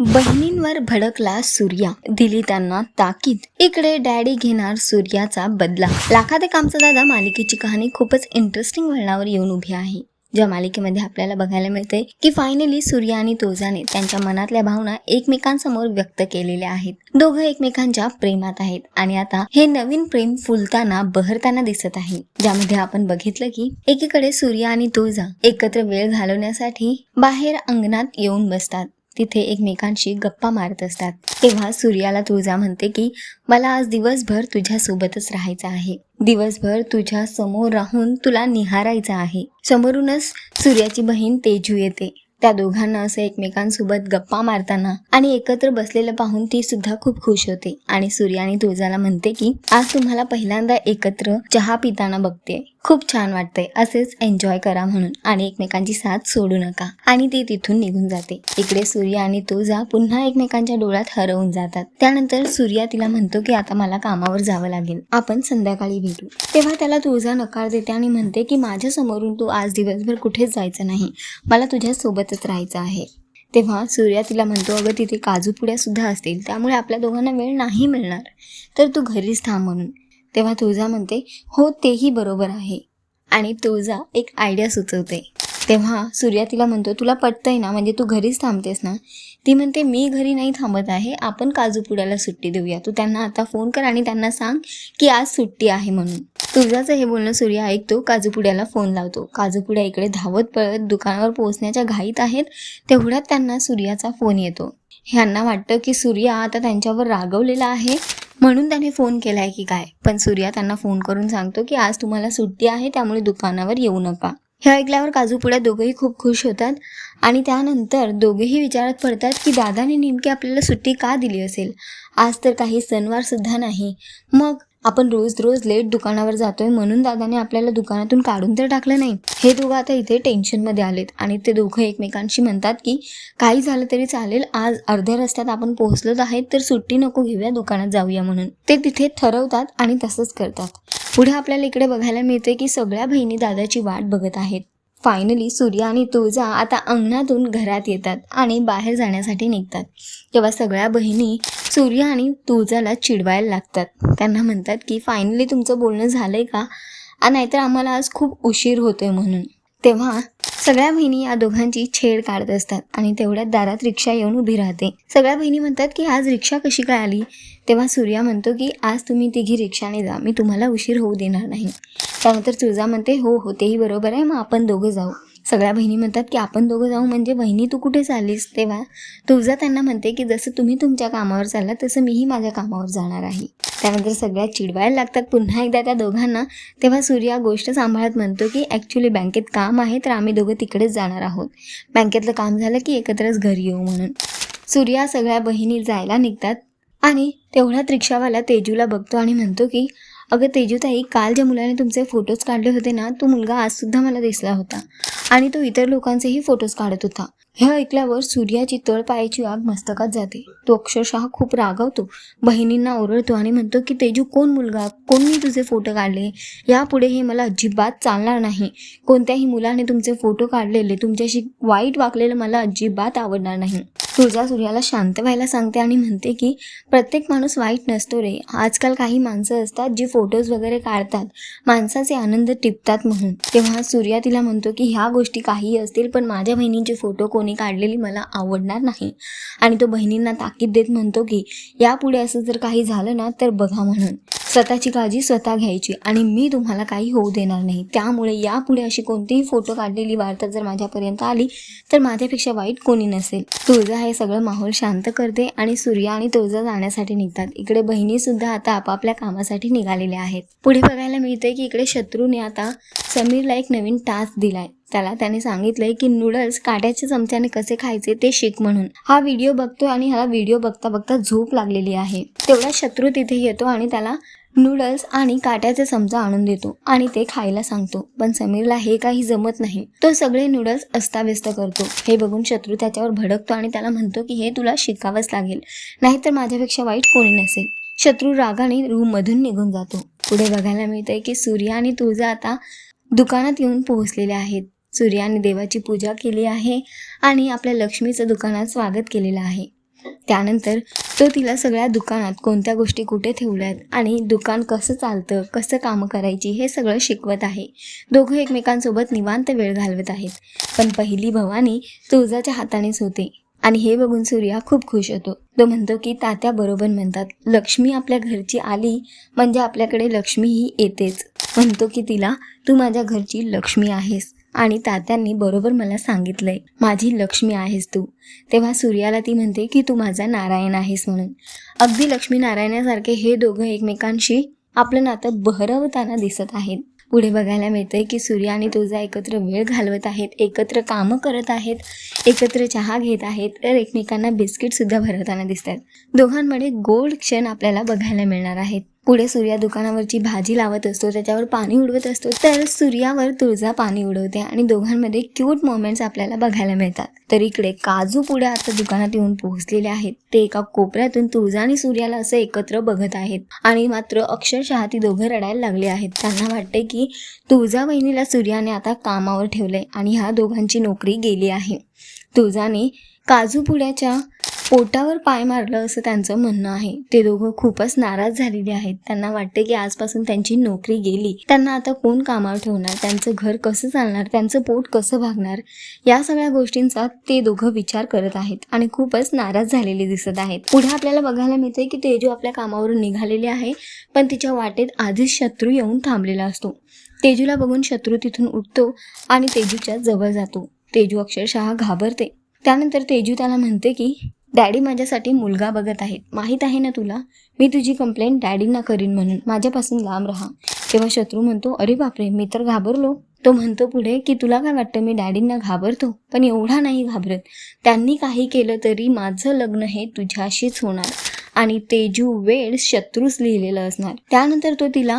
बहिणींवर भडकला सूर्या. दिली त्यांना ताकीद. इकडे डॅडी घेणार सूर्याचा बदला. लाखाते कामचा दादा मालिकेची कहाणी खूपच इंटरेस्टिंग वळणावर येऊन उभी आहे. ज्या मालिकेमध्ये आपल्याला बघायला मिळते की फायनली सूर्या आणि तोजाने त्यांच्या मनातल्या भावना एकमेकांसमोर व्यक्त केलेल्या आहेत. दोघं एकमेकांच्या प्रेमात आहेत आणि आता हे नवीन प्रेम फुलताना बहरताना दिसत आहे. ज्यामध्ये आपण बघितलं की एकीकडे सूर्या आणि तुळजा एकत्र वेळ घालवण्यासाठी बाहेर अंगणात येऊन बसतात. तिथे एकमेकांशी गप्पा मारत असतात. तेव्हा सूर्याला तुळजा म्हणते की मला आज दिवसभर तुझ्यासोबतच राहायचं आहे. दिवसभर तुझ्या समोर राहून तुला निहारायचं आहे. समोरूनच सूर्याची बहीण तेजू येते. त्या दोघांना असं एकमेकांसोबत गप्पा मारताना आणि एकत्र बसलेलं पाहून ती सुद्धा खूप खुश होते. आणि सूर्या आणि तुळजाला म्हणते की आज तुम्हाला पहिल्यांदा एकत्र चहा पिताना बघते. खूप छान वाटतंय. असेच एन्जॉय करा म्हणून आणि एकमेकांची साथ सोडू नका. आणि ती तिथून निघून जाते. इकडे सूर्य आणि तुळजा पुन्हा एकमेकांच्या डोळ्यात हरवून जातात. त्यानंतर सूर्या तिला म्हणतो की आता मला कामावर जावं लागेल. आपण संध्याकाळी भेटू. तेव्हा त्याला तुळजा नकार देते आणि म्हणते की माझ्या समोरून तू आज दिवसभर कुठेच जायचं नाही. मला तुझ्या सोबतच राहायचं आहे. तेव्हा सूर्या तिला म्हणतो अगं तिथे काजू पुड्या सुद्धा असतील. त्यामुळे आपल्या दोघांना वेळ नाही मिळणार. तर तू घरीच थांब म्हणून. तेव्हा तुळजा म्हणते हो तेही बरोबर आहे. आणि तुळजा एक आयडिया सुचवते. तेव्हा सूर्या तिला म्हणतो तुला पटतंय ना म्हणजे तू घरीच थांबतेस ना? ती म्हणते मी घरी नाही थांबत आहे आपण काजूपुड्याला सुट्टी देऊया. तू त्यांना आता फोन कर आणि त्यांना सांग की आज सुट्टी आहे म्हणून. तुळजाचं हे बोलणं सूर्या ऐकतो काजूपुड्याला फोन लावतो. काजूपुड्या इकडे धावत पळत दुकानावर पोहोचण्याच्या घाईत आहेत तेवढ्यात त्यांना सूर्याचा फोन येतो. ह्यांना वाटतं की सूर्या आता त्यांच्यावर रागवलेला आहे म्हणून त्याने फोन केला आहे की काय? पण सूर्या त्यांना फोन करून सांगतो की आज तुम्हाला सुट्टी आहे त्यामुळे दुकानावर येऊ नका. हे ऐकल्यावर काजूपुड्या दोघंही खूप खुश होतात आणि त्यानंतर दोघेही विचारात पडतात की दादाने नेमकी आपल्याला सुट्टी का दिली असेल? आज तर काही सणवार सुद्धा नाही. मग आपण रोज रोज लेट दुकानावर जातोय म्हणून दादाने आपल्याला दुकानातून काढून तर टाकलं नाही. हे दोघं आता इथे टेन्शनमध्ये आलेत आणि ते दोघं एकमेकांशी म्हणतात की काही झालं तरी चालेल आज अर्ध्या रस्त्यात आपण पोहोचलोच आहेत तर सुट्टी नको घेऊया दुकानात जाऊया म्हणून. ते तिथे ठरवतात आणि तसंच करतात. पुढे आपल्याला इकडे बघायला मिळते की सगळ्या बहिणी दादाची वाट बघत आहेत. फायनली सूर्य आणि तुळजा आता अंगणातून घरात येतात आणि बाहेर जाण्यासाठी निघतात. तेव्हा सगळ्या बहिणी सूर्य आणि तुळजाला चिडवायला लागतात. त्यांना म्हणतात की फायनली तुमचं बोलणं झालं आहे का नाहीतर आम्हाला आज खूप उशीर होतोय म्हणून. तेव्हा सगळ्या बहिणी या दोघांची छेड काढत असतात आणि तेवढ्यात दारात रिक्षा येऊन उभी राहते. सगळ्या बहिणी म्हणतात की आज रिक्षा कशी काय आली? तेव्हा सूर्या म्हणतो की आज तुम्ही तिघी रिक्षाने जा. मी तुम्हाला उशीर होऊ देणार नाही. त्यानंतर तुळजा म्हणते हो हो तेही बरोबर आहे मग आपण दोघं जाऊ. सगळ्या बहिणी म्हणतात की आपण दोघं जाऊ म्हणजे बहिणी तू कुठे चाललीस तेव्हा? तुळजा त्यांना म्हणते की जसं तुम्ही तुमच्या कामावर चालला तसं मीही माझ्या कामावर जाणार आहे. त्यानंतर सगळ्या चिडवायला लागतात. पुन्हा एकदा त्या दोघांना तेव्हा सूर्या गोष्ट सांभाळत म्हणतो की ॲक्च्युली बँकेत काम आहे तर आम्ही दोघं तिकडेच जाणार आहोत. बँकेतलं काम झालं की एकत्रच घरी येऊ म्हणून. सूर्या सगळ्या बहिणी जायला निघतात आणि तेवढ्यात रिक्षावाला तेजूला बघतो आणि म्हणतो की अगं तेजूताई काल ज्या मुलाने तुमचे फोटोज काढले होते ना तो मुलगा आजसुद्धा मला दिसला होता. आणि तो इतर लोकांचेही फोटोज काढत होता. हे ऐकल्यावर सूर्याची तळपायाची आग मस्तकात जाते. तो अक्षरशः खूप रागवतो. बहिणींना ओरडतो आणि म्हणतो की तेजू कोण मुलगा? कोणी तुझे फोटो काढले? यापुढे हे मला अजिबात चालणार नाही. कोणत्याही मुलाने तुमचे फोटो काढलेले तुमच्याशी वाईट वागलेलं मला अजिबात आवडणार नाही. तुळजा सूर्याला शांत व्हायला सांगते आणि म्हणते की प्रत्येक माणूस वाईट नसतो रे. आजकाल काही माणसं असतात जी फोटोज वगैरे काढतात. माणसाचे आनंद टिपतात म्हणून. तेव्हा सूर्या तिला म्हणतो की ह्या गोष्टी काहीही असतील पण माझ्या बहिणींचे फोटो कोणी काढलेली मला आवडणार नाही. आणि तो बहिणींना ताकीद देत म्हणतो की यापुढे असं जर काही झालं ना तर बघा म्हणून. स्वतःची काळजी स्वतः घ्यायची आणि मी तुम्हाला काही होऊ देणार नाही. त्यामुळे यापुढे अशी कोणतीही फोटो काढलेली वार्ता जर माझ्यापर्यंत आली तर माझ्यापेक्षा वाईट कोणी नसेल. तुळजा हे सगळं माहोल शांत करते आणि सूर्या आणि तुळजा जाण्यासाठी निघतात. इकडे बहिणीसुद्धा आता आपापल्या कामासाठी निघालेल्या आहेत. पुढे बघायला मिळते की इकडे शत्रूने आता समीरला एक नवीन टास्क दिलाय. त्याला त्याने सांगितलंय की नूडल्स काट्याच्या चमच्याने कसे खायचे ते शिक म्हणून. हा व्हिडिओ बघतोय आणि हा व्हिडिओ बघता बघता झोप लागलेली आहे. तेवढा शत्रू तिथे येतो आणि त्याला नूडल्स आणि काट्याचे चमचा आणून देतो आणि ते खायला सांगतो. पण समीरला हे काही जमत नाही. तो सगळे नूडल्स अस्ताव्यस्त करतो. हे बघून शत्रू त्याच्यावर भडकतो आणि त्याला म्हणतो की हे तुला शिकावंच लागेल. नाहीतर माझ्यापेक्षा वाईट कोणी नसेल. शत्रू रागाने रूम मधून निघून जातो. पुढे बघायला मिळतंय की सूर्या आणि तुळजा आता दुकानात येऊन पोहोचलेले आहेत. सूर्याने देवाची पूजा केली आहे आणि आपल्या लक्ष्मीचं दुकानात स्वागत केलेलं आहे. त्यानंतर तो तिला सगळ्या दुकानात कोणत्या गोष्टी कुठे ठेवल्यात आणि दुकान कसं चालतं कसं कामं करायची हे सगळं शिकवत आहे. दोघं एकमेकांसोबत निवांत वेळ घालवत आहेत. पण पहिली भवानी तुळजाच्या हातानेच होते आणि हे बघून सूर्या खूप खुश होतो. तो म्हणतो की तात्या बरोबर म्हणतात. लक्ष्मी आपल्या घरची आली म्हणजे आपल्याकडे लक्ष्मी ही येतेच. म्हणतो की तिला तू माझ्या घरची लक्ष्मी आहेस. आणि तात्यांनी बरोबर मला सांगितलंय माझी लक्ष्मी आहेस तू. तेव्हा सूर्याला ती म्हणते की तू माझा नारायण आहेस म्हणून. अगदी लक्ष्मी नारायणासारखे हे दोघं एकमेकांशी आपलं नातं बहरवताना दिसत आहेत. पुढे बघायला मिळतंय की सूर्य आणि तुळजा एकत्र वेळ घालवत आहेत एकत्र कामं करत आहेत एकत्र चहा घेत आहेत तर एकमेकांना बिस्किटसुद्धा भरवताना दिसतात. दोघांमध्ये गोड क्षण आपल्याला बघायला मिळणार आहेत. पुढे सूर्या दुकानावरची भाजी लावत असतो त्याच्यावर पाणी उडवत असतो तर सूर्यावर तुळजा पाणी उडवते आणि दोघांमध्ये क्यूट मोमेंट्स आपल्याला बघायला मिळतात. तर इकडे काजू पुढे आता दुकानात येऊन पोहोचलेले आहेत. ते एका कोपऱ्यातून तुळजा आणि सूर्याला असं एकत्र बघत आहेत. आणि मात्र अक्षरशः ती दोघं रडायला लागले आहेत. त्यांना वाटते की तुळजा बहिणीला सूर्याने आता कामावर ठेवलंय आणि ह्या दोघांची नोकरी गेली आहे. तुळजाने काजू पुड्याच्या पोटावर पाय मारलं असं त्यांचं म्हणणं आहे. ते दोघं खूपच नाराज झालेले आहेत. त्यांना वाटते की आजपासून त्यांची नोकरी गेली. त्यांना आता कोण कामावर ठेवणार? त्यांचं घर कसं चालणार? त्यांचं पोट कसं भागणार? या सगळ्या गोष्टींचा ते दोघं विचार करत आहेत आणि खूपच नाराज झालेले दिसत आहेत. पुढे आपल्याला बघायला मिळते की तेजू आपल्या कामावरून निघालेले आहे पण तिच्या वाटेत आधीच शत्रू येऊन थांबलेला असतो. तेजूला बघून शत्रू तिथून उठतो आणि तेजूच्या जवळ जातो. तेजू अक्षरशः घाबरते. त्यानंतर तेजू त्याला म्हणते की डॅडी माझ्यासाठी मुलगा बघत आहेत. माहीत आहे ना तुला? मी तुझी कंप्लेंट डॅडींना करीन म्हणून. माझ्यापासून लांब राहा. तेव्हा शत्रू म्हणतो अरे बापरे मी तर घाबरलो. तो म्हणतो पुढे की तुला काय वाटतं मी डॅडींना घाबरतो? पण एवढा नाही घाबरत. त्यांनी काही केलं तरी माझं लग्न हे तुझ्याशीच होणार. आणि तेजू वेळ शत्रूच लिहिलेलं असणार. त्यानंतर तो तिला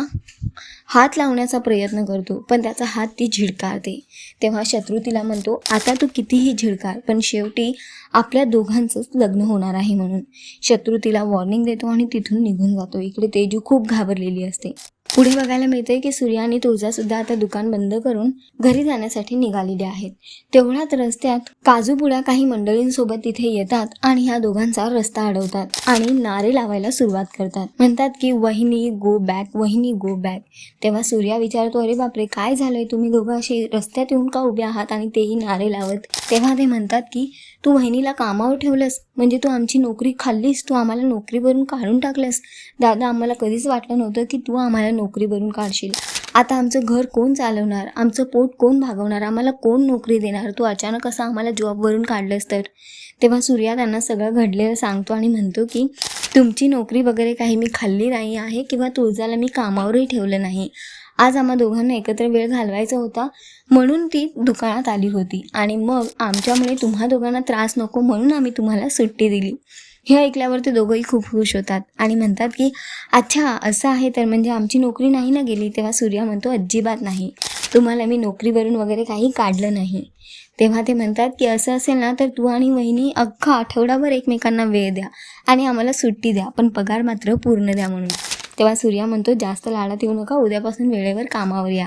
हात लावण्याचा प्रयत्न करतो पण त्याचा हात ती झिडकारते तेव्हा शत्रू तिला म्हणतो आता तू कितीही झिडकार पण शेवटी आपल्या दोघांचंच लग्न होणार आहे म्हणून. शत्रू तिला वॉर्निंग देतो आणि तिथून निघून जातो. इकडे तेजू खूप घाबरलेली असते. पुढे बघायला मिळते की सूर्या आणि तुळजा सुद्धा आता दुकान बंद करून घरी जाण्यासाठी निघालेले आहेत. तेवढ्यात रस्त्यात काजूपुडा काही मंडळींसोबत तिथे येतात आणि ह्या दोघांचा रस्ता अडवतात आणि नारे लावायला सुरुवात करतात. म्हणतात की वहिनी गो बॅक वहिनी गो बॅक तेव्हा सूर्या विचारतो अरे बापरे काय झालंय? तुम्ही दोघं अशी रस्त्यात येऊन का उभे आहात आणि तेही नारे लावत? तेव्हा ते म्हणतात की तू वहिनीला कामावर ठेवलंस म्हणजे तू आमची नोकरी खाल्लीस तू आम्हाला नोकरीवरून काढून टाकलंस. दादा आम्हाला कधीच वाटलं नव्हतं की तू आम्हाला नोकरीवरून काढशील. आता आमचं घर कोण चालवणार? आमचं पोट कोण भागवणार? आम्हाला कोण नोकरी देणार? तू अचानक असं आम्हाला जॉबवरून काढलंस तर? तेव्हा सूर्या त्यांना सगळं घडलेलं सांगतो आणि म्हणतो की तुमची नोकरी वगैरे काही मी खाल्ली नाही आहे किंवा तुळजाला मी कामावरही ठेवलं नाही. आज आम्हा दोघांना एकत्र वेळ घालवायचा होता म्हणून ती दुकानात आली होती. आणि मग आमच्यामुळे तुम्हा दोघांना त्रास नको म्हणून आम्ही तुम्हाला सुट्टी दिली. हे ऐकल्यावर ते दोघंही खूप खुश होतात आणि म्हणतात की अच्छा असं आहे तर म्हणजे आमची नोकरी नाही ना गेली तेव्हा सूर्या म्हणतो अजिबात नाही. तुम्हाला मी नोकरीवरून वगैरे काही काढलं नाही. तेव्हा ते म्हणतात की असं असेल ना तर तू आणि वहिनी अख्खा आठवडाभर एकमेकांना वेळ द्या आणि आम्हाला सुट्टी द्या पण पगार मात्र पूर्ण द्या म्हणून. तेव्हा सूर्या म्हणतो जास्त लाडात येऊ नका उद्यापासून वेळेवर कामावर या.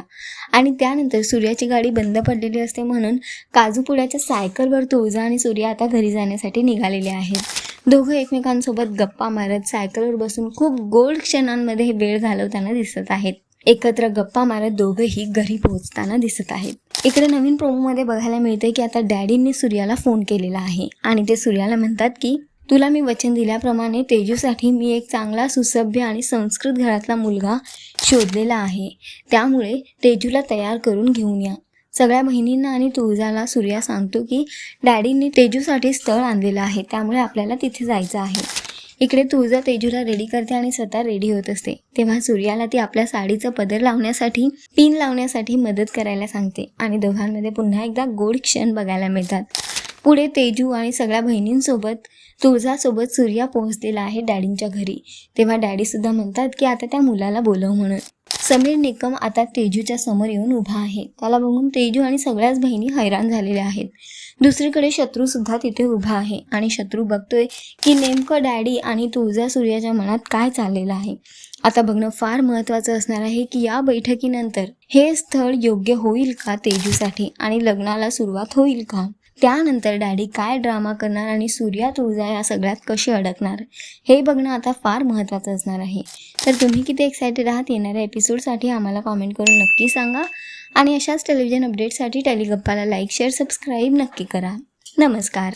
आणि त्यानंतर सूर्याची गाडी बंद पडलेली असते म्हणून काजूपुड्याच्या सायकलवर तुळजा आणि सूर्या आता घरी जाण्यासाठी निघालेले आहेत. दोघं एकमेकांसोबत गप्पा मारत सायकलवर बसून खूप गोड क्षणांमध्ये हे वेळ घालवताना दिसत आहेत. एकत्र गप्पा मारत दोघंही घरी पोहोचताना दिसत आहेत. इकडे नवीन प्रोमोमध्ये बघायला मिळते की आता डॅडींनी सूर्याला फोन केलेला आहे आणि ते सूर्याला म्हणतात की तुला मी वचन दिल्याप्रमाणे तेजूसाठी मी एक चांगला सुसभ्य आणि संस्कृत घरातला मुलगा शोधलेला आहे. त्यामुळे तेजूला तयार करून घेऊन या. सगळ्या बहिणींना आणि तुळजाला सूर्या सांगतो की डॅडींनी तेजूसाठी स्थळ आणलेलं आहे त्यामुळे आपल्याला तिथे जायचं आहे. इकडे तुळजा तेजूला रेडी करते आणि स्वतः रेडी होत असते. तेव्हा सूर्याला ती आपल्या साडीचं पदर लावण्यासाठी पिन लावण्यासाठी मदत करायला सांगते. आणि दोघांमध्ये पुन्हा एकदा गोड क्षण बघायला मिळतात. पुढे तेजू आणि सगळ्या बहिणींसोबत तुळजासोबत सूर्या पोहोचलेला आहे डॅडींच्या घरी. तेव्हा डॅडीसुद्धा म्हणतात की आता त्या मुलाला बोलव म्हणून. समीर निकम आता तेजूच्या समोर येऊन उभा आहे. त्याला बघून तेजू आणि सगळ्याच बहिणी हैराण झालेल्या आहेत. दुसरीकडे शत्रूसुद्धा तिथे उभा आहे आणि शत्रू बघतोय की नेमकं डॅडी आणि तुळजा सूर्याच्या मनात काय चाललेलं आहे. आता बघणं फार महत्त्वाचं असणार आहे की या बैठकीनंतर हे स्थळ योग्य होईल का तेजूसाठी आणि लग्नाला सुरुवात होईल का? त्यानंतर डॅडी काय ड्रामा करणार आणि सूर्या तुळजा या सगळ्यात कशी अडकणार? हे बघणं आता फार महत्त्वाचं असणार आहे. तर तुम्ही किती एक्सायटेड आहात येणाऱ्या एपिसोडसाठी आम्हाला कॉमेंट करून नक्की सांगा. आणि अशाच टेलिव्हिजन अपडेटसाठी टेलिगप्पाला लाईक शेअर सबस्क्राईब नक्की करा. नमस्कार.